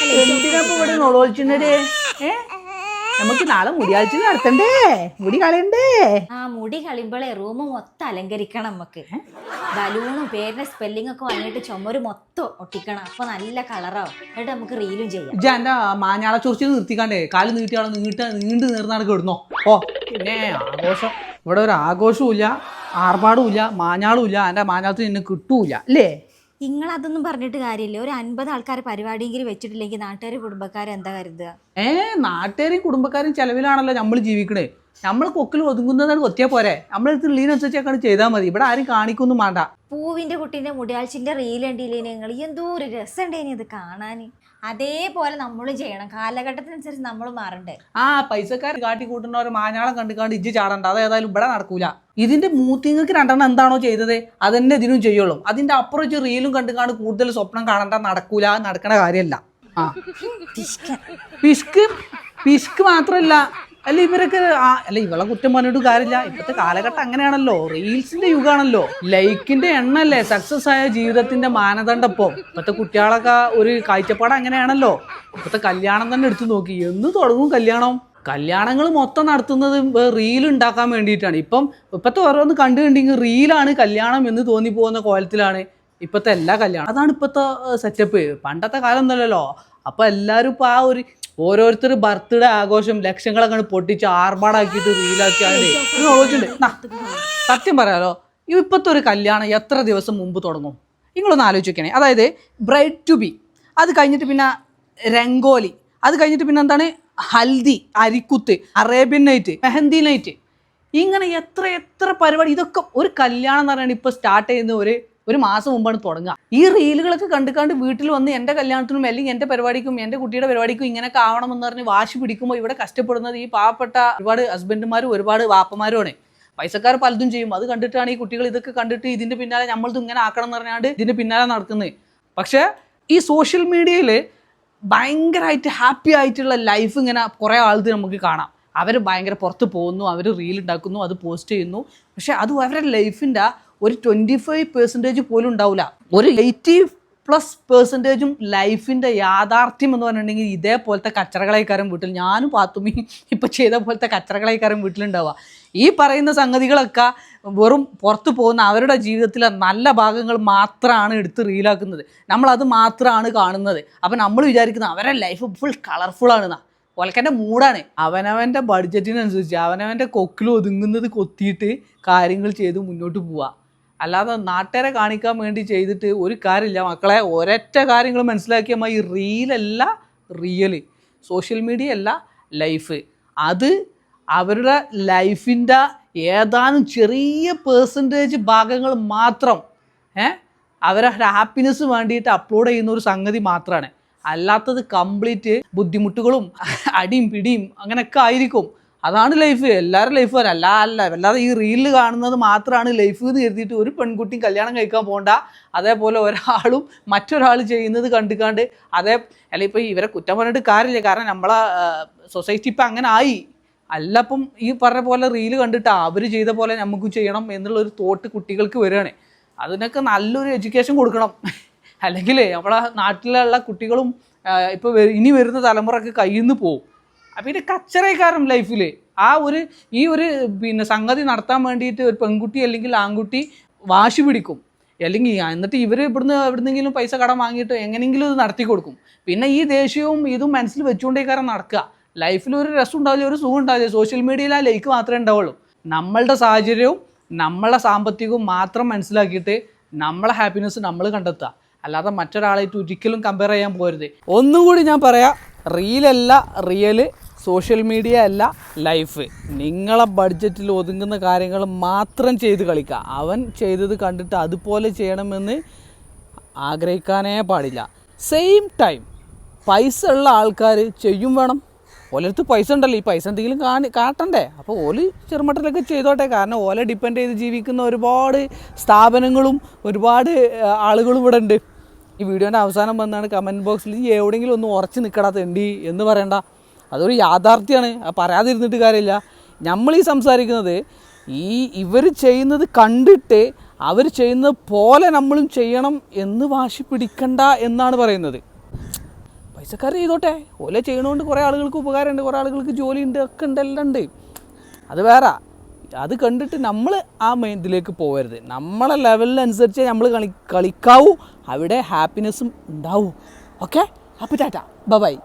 എന്തിനാ ഇപ്പൊ ഇവിടെ നൊളോളിച്ചിണ്ടേ ഏ? നമുക്ക് നാളെ മുടിയാഴ്ച നടത്തണ്ടേ? മുടി കളയണ്ടേ? ആ മുടി കളിയുമ്പോഴേ റൂം മൊത്തം അലങ്കരിക്കണം നമുക്ക്. ബലൂണും പേരിന്റെ സ്പെല്ലിംഗ് ഒക്കെ വന്നിട്ട് ചുമര് മൊത്തം ഒട്ടിക്കണം. അപ്പൊ നല്ല കളറോ എന്നിട്ട് നമുക്ക് റീലും ചെയ്യാം. ഇജ്ജ എന്റെ മാഞ്ഞാള ചൊറിച്ച് നിർത്തിക്കാണ്ടേ? കാൽ നീട്ടിയാളെ നീട്ട നീണ്ട് നേർന്നാണ് കിടന്നോ ഓ പിന്നെ ആഘോഷം. ഇവിടെ ഒരു ആഘോഷവും ഇല്ല ആർഭാടവും ഇല്ല മാഞ്ഞാളും ഇല്ല എന്റെ മാഞ്ഞാളത്തിന് എന്നെ കിട്ടൂല. അല്ലേ? നിങ്ങൾ അതൊന്നും പറഞ്ഞിട്ട് കാര്യമില്ല. ഒരു അൻപത് ആൾക്കാർ പരിപാടിയെങ്കിലും വെച്ചിട്ടില്ലെങ്കിൽ നാട്ടുകാർ കുടുംബക്കാരെ എന്താ കരുതുക? ഏ നാട്ടുകാരും കുടുംബക്കാരും ചെലവിലാണല്ലോ നമ്മൾ ജീവിക്കണേ. നമ്മൾ കൊക്കിൽ ഒതുങ്ങുന്നതാണ് കൊത്തിയാ പോരെ. നമ്മളെടുത്ത് ഉള്ളീനനുസരിച്ചൊക്കെ ചെയ്താൽ മതി. ഇവിടെ ആരും കാണിക്കൊന്നും വേണ്ട പൂവിന്റെ കുട്ടീന്റെ മുടിയാഴ്ചന്റെ റീൽ ഉണ്ടില്ലേ നിങ്ങൾ എന്തോ ഒരു രസമുണ്ടേനി ഇത് കാണാൻ അതേപോലെ നമ്മൾ ചെയ്യണം. കാലഘട്ടത്തിനനുസരിച്ച് നമ്മൾ മാറണ്ടേ. ആ പൈസക്കാർ കാട്ടി കൂട്ടുന്ന ഒരു മാഞ്ഞാളം കണ്ടു കണ്ട് ഇജ്ജ് ചാടണ്ട. അത് ഏതായാലും ഇവിടെ നടക്കൂല. ഇതിന്റെ മൂത്തിങ്ങൾക്ക് രണ്ടെണ്ണം എന്താണോ ചെയ്തത് അതന്നെ ഇതിനും ചെയ്യുള്ളൂ. അതിന്റെ അപ്പുറം റീലും കണ്ടു കാണും കൂടുതൽ സ്വപ്നം കാണണ്ട നടക്കൂല നടക്കണ കാര്യമല്ല ആ. പിഷ്ക് പിസ്ക് മാത്രല്ല. അല്ല ഇവരൊക്കെ അല്ല ഇവളെ കുറ്റം പറഞ്ഞിട്ട് കാര്യമില്ല. ഇപ്പോഴത്തെ കാലഘട്ടം അങ്ങനെയാണല്ലോ. റീൽസിന്റെ യുഗമാണല്ലോ. ലൈക്കിന്റെ എണ്ണല്ലേ സക്സസ് ആയ ജീവിതത്തിന്റെ മാനദണ്ഡം ഇപ്പം ഇപ്പോഴത്തെ കുട്ടികളൊക്കെ ഒരു കാഴ്ചപ്പാട് അങ്ങനെയാണല്ലോ. ഇപ്പോഴത്തെ കല്യാണം തന്നെ എടുത്തു നോക്കി. എന്ന് തുടങ്ങും കല്യാണം? കല്യാണങ്ങൾ മൊത്തം നടത്തുന്നത് റീൽ ഉണ്ടാക്കാൻ വേണ്ടിയിട്ടാണ്. ഇപ്പം ഇപ്പോഴത്തെ ഓരോന്ന് കണ്ടു കണ്ടെങ്കിൽ റീലാണ് കല്യാണം എന്ന് തോന്നി പോകുന്ന കോലത്തിലാണ് ഇപ്പോഴത്തെ എല്ലാ കല്യാണം. അതാണ് ഇപ്പോഴത്തെ സെറ്റപ്പ് പണ്ടത്തെ കാലം ഒന്നുമല്ലല്ലോ. അപ്പോൾ എല്ലാവരും ഇപ്പോൾ ആ ഒരു ഓരോരുത്തർ ബർത്ത്ഡേ ആഘോഷം ലക്ഷങ്ങളൊക്കെ പൊട്ടിച്ച് ആർഭാടാക്കിയിട്ട് ആലോചിച്ചിട്ടുണ്ട് സത്യം പറയാലോ ഇപ്പോഴത്തെ ഒരു കല്യാണം എത്ര ദിവസം മുമ്പ് തുടങ്ങും? നിങ്ങളൊന്ന് ആലോചിക്കണേ. അതായത് ബ്രൈഡ് ടു ബി. അത് കഴിഞ്ഞിട്ട് പിന്നെ രംഗോലി. അത് കഴിഞ്ഞിട്ട് പിന്നെ എന്താണ്? ഹൽദി അരിക്കുത്ത് അറേബ്യൻ നൈറ്റ് മെഹന്തി നൈറ്റ്. ഇങ്ങനെ എത്ര എത്ര പരിപാടി ഇതൊക്കെ ഒരു കല്യാണം എന്ന് പറയുന്നത് ഇപ്പോൾ സ്റ്റാർട്ട് ചെയ്യുന്ന ഒരു ഒരു മാസം മുമ്പാണ് തുടങ്ങുക. ഈ റീലുകളൊക്കെ കണ്ടു കണ്ട് വീട്ടിൽ വന്ന് എന്റെ കല്യാണത്തിനും അല്ലെങ്കിൽ എന്റെ പരിപാടിക്കും എന്റെ കുട്ടിയുടെ പരിപാടിക്കും ഇങ്ങനെയൊക്കെ ആവണമെന്ന് പറഞ്ഞ് വാശി പിടിക്കുമ്പോൾ ഇവിടെ കഷ്ടപ്പെടുന്നത് ഈ പാവപ്പെട്ട ഒരുപാട് ഹസ്ബൻഡുമാരും ഒരുപാട് വാപ്പമാരുമാണ്. പൈസക്കാർ പലതും ചെയ്യും. അത് കണ്ടിട്ടാണ് ഈ കുട്ടികൾ ഇതൊക്കെ കണ്ടിട്ട് ഇതിന്റെ പിന്നാലെ നമ്മളിത് ഇങ്ങനെ ആക്കണം എന്ന് പറഞ്ഞാണ്ട് ഇതിന്റെ പിന്നാലെ നടക്കുന്നത്. പക്ഷേ ഈ സോഷ്യൽ മീഡിയയിൽ ഭയങ്കരമായിട്ട് ഹാപ്പി ആയിട്ടുള്ള ലൈഫ് ഇങ്ങനെ കുറേ ആൾക്ക് നമുക്ക് കാണാം. അവർ ഭയങ്കര പുറത്ത് പോകുന്നു അവർ റീൽ ഉണ്ടാക്കുന്നു അത് പോസ്റ്റ് ചെയ്യുന്നു. പക്ഷെ അത് അവരുടെ ലൈഫിന്റെ ഒരു ട്വന്റി ഫൈവ് പെർസെന്റേജ് പോലും ഉണ്ടാവില്ല ഒരു എയ്റ്റി പ്ലസ് പെർസെന്റേജും ലൈഫിന്റെ യാഥാർത്ഥ്യം എന്ന് പറഞ്ഞിട്ടുണ്ടെങ്കിൽ ഇതേപോലത്തെ കച്ചറകളേക്കാരും വീട്ടിൽ ഞാനും പാത്തുമി ഇപ്പോൾ ചെയ്ത പോലത്തെ കച്ചറകളേക്കാരും വീട്ടിലുണ്ടാവുക. ഈ പറയുന്ന സംഗതികളൊക്കെ വെറും പുറത്തു പോകുന്ന അവരുടെ ജീവിതത്തിലെ നല്ല ഭാഗങ്ങൾ മാത്രമാണ് എടുത്ത് റീലാക്കുന്നത് നമ്മളത് മാത്രമാണ് കാണുന്നത്. അപ്പം നമ്മൾ വിചാരിക്കുന്നത് അവരുടെ ലൈഫ് ഫുൾ കളർഫുൾ ആണ് ഒലക്കന്റെ മൂടാണ് അവനവന്റെ ബഡ്ജറ്റിനനുസരിച്ച് അവനവന്റെ കൊക്കിൽ ഒതുങ്ങുന്നത് കൊത്തിയിട്ട് കാര്യങ്ങൾ ചെയ്ത് മുന്നോട്ട് പോവുക അല്ലാതെ നാട്ടുകാരെ കാണിക്കാൻ വേണ്ടി ചെയ്തിട്ട് ഒരു കാര്യമില്ല. മക്കളെ ഒരൊറ്റ കാര്യങ്ങൾ മനസ്സിലാക്കിയാൽ ഈ റീലല്ല റിയൽ സോഷ്യൽ മീഡിയ അല്ല ലൈഫ് അത് അവരുടെ ലൈഫിന്റെ ഏതാനും ചെറിയ പേഴ്സന്റേജ് ഭാഗങ്ങൾ മാത്രം ഏ? അവരുടെ ഹാപ്പിനെസ് വേണ്ടിയിട്ട് അപ്ലോഡ് ചെയ്യുന്ന ഒരു സംഗതി മാത്രമാണ് അല്ലാത്തത് കംപ്ലീറ്റ് ബുദ്ധിമുട്ടുകളും അടിയും പിടിയും അങ്ങനെയൊക്കെ ആയിരിക്കും. അതാണ് ലൈഫ് എല്ലാവരും ലൈഫ് വരാം അല്ല അല്ല അല്ലാതെ ഈ റീലിൽ കാണുന്നത് മാത്രമാണ് ലൈഫ് എന്ന് കരുതിയിട്ട് ഒരു പെൺകുട്ടിയും കല്യാണം കഴിക്കാൻ പോകണ്ട അതേപോലെ ഒരാളും മറ്റൊരാൾ ചെയ്യുന്നത് കണ്ടുകാണ്ട് അതേ അല്ല ഇപ്പോൾ ഇവരെ കുറ്റം പറഞ്ഞിട്ട് കാര്യമില്ല. കാരണം നമ്മളെ സൊസൈറ്റി ഇപ്പം അങ്ങനെ ആയി. അല്ലപ്പം ഈ പറഞ്ഞ പോലെ റീൽ കണ്ടിട്ട് അവർ ചെയ്ത പോലെ നമുക്ക് ചെയ്യണം എന്നുള്ളൊരു തോട്ട് കുട്ടികൾക്ക് വരികയാണ്. അതിനൊക്കെ നല്ലൊരു എഡ്യൂക്കേഷൻ കൊടുക്കണം. അല്ലെങ്കിൽ നമ്മളെ നാട്ടിലുള്ള കുട്ടികളും ഇപ്പോൾ ഇനി വരുന്ന തലമുറയ്ക്ക് കയ്യിൽ നിന്ന് പോകും അപ്പം ഇത് കച്ചറക്കാരൻ ലൈഫിൽ ആ ഒരു ഈ ഒരു പിന്നെ സംഗതി നടത്താൻ വേണ്ടിയിട്ട് ഒരു പെൺകുട്ടി അല്ലെങ്കിൽ ആൺകുട്ടി വാശി പിടിക്കും. അല്ലെങ്കിൽ എന്നിട്ട് ഇവർ ഇവിടുന്ന് എവിടുന്നെങ്കിലും പൈസ കടം വാങ്ങിയിട്ട് എങ്ങനെയെങ്കിലും ഇത് നടത്തി കൊടുക്കും. പിന്നെ ഈ ദേഷ്യവും ഇതും മനസ്സിൽ വെച്ചുകൊണ്ടേക്കാരം നടക്കുക. ലൈഫിൽ ഒരു രസം ഉണ്ടാവില്ല ഒരു സുഖം ഉണ്ടാവില്ല. സോഷ്യൽ മീഡിയയിൽ ആ ലൈക്ക് മാത്രമേ ഉണ്ടാവുള്ളൂ. നമ്മളുടെ സാഹചര്യവും നമ്മളെ സാമ്പത്തികവും മാത്രം മനസ്സിലാക്കിയിട്ട് നമ്മളെ ഹാപ്പിനെസ് നമ്മൾ കണ്ടെത്തുക. അല്ലാതെ മറ്റൊരാളായിട്ട് ഒരിക്കലും കമ്പയർ ചെയ്യാൻ പോരുത് ഒന്നുകൂടി ഞാൻ പറയാം റീലല്ല റിയൽ സോഷ്യൽ മീഡിയ അല്ല ലൈഫ്. നിങ്ങളെ ബഡ്ജറ്റിൽ ഒതുങ്ങുന്ന കാര്യങ്ങൾ മാത്രം ചെയ്ത് കളിക്കുക അവൻ ചെയ്തത് കണ്ടിട്ട് അതുപോലെ ചെയ്യണമെന്ന് ആഗ്രഹിക്കാനേ പാടില്ല. സെയിം ടൈം പൈസ ഉള്ള ആൾക്കാർ ചെയ്യും വേണം. ഓലടുത്ത് പൈസ ഉണ്ടല്ലോ ഈ പൈസ എന്തെങ്കിലും കാണി കാട്ടണ്ടേ? അപ്പോൾ ഓൽ ചെറുമട്ടലൊക്കെ ചെയ്തോട്ടെ. കാരണം ഓലെ ഡിപ്പെൻഡ് ചെയ്ത് ജീവിക്കുന്ന ഒരുപാട് സ്ഥാപനങ്ങളും ഒരുപാട് ആളുകളും ഇവിടെ ഉണ്ട്. ഈ വീഡിയോന്റെ അവസാനം വന്നാണ് കമന്റ് ബോക്സിൽ എവിടെയെങ്കിലും ഒന്ന് ഉറച്ച് നിൽക്കടാ തെണ്ടി എന്ന് പറയണ്ട. അതൊരു യാഥാർത്ഥ്യമാണ് അത് പറയാതിരുന്നിട്ട് കാര്യമില്ല. നമ്മൾ ഈ സംസാരിക്കുന്നത് ഈ ഇവർ ചെയ്യുന്നത് കണ്ടിട്ട് അവർ ചെയ്യുന്നത് പോലെ നമ്മളും ചെയ്യണം എന്ന് വാശി പിടിക്കണ്ട എന്നാണ് പറയുന്നത്. പൈസക്കാർ ചെയ്തോട്ടെ. ഓലെ ചെയ്യണോണ്ട് കുറേ ആളുകൾക്ക് ഉപകാരമുണ്ട്. കുറേ ആളുകൾക്ക് ജോലി ഉണ്ട് ഒക്കെ ഉണ്ട്. എല്ലാം ഉണ്ട്. അത് വേറെ. അത് കണ്ടിട്ട് നമ്മൾ ആ മൈൻഡിലേക്ക് പോകരുത് നമ്മളെ ലെവലിനനുസരിച്ച് നമ്മൾ കളി കളിക്കാവൂ. അവിടെ ഹാപ്പിനെസ്സും ഉണ്ടാവും. ഓക്കെ? അപ്പോൾ ടാറ്റ. ബൈ.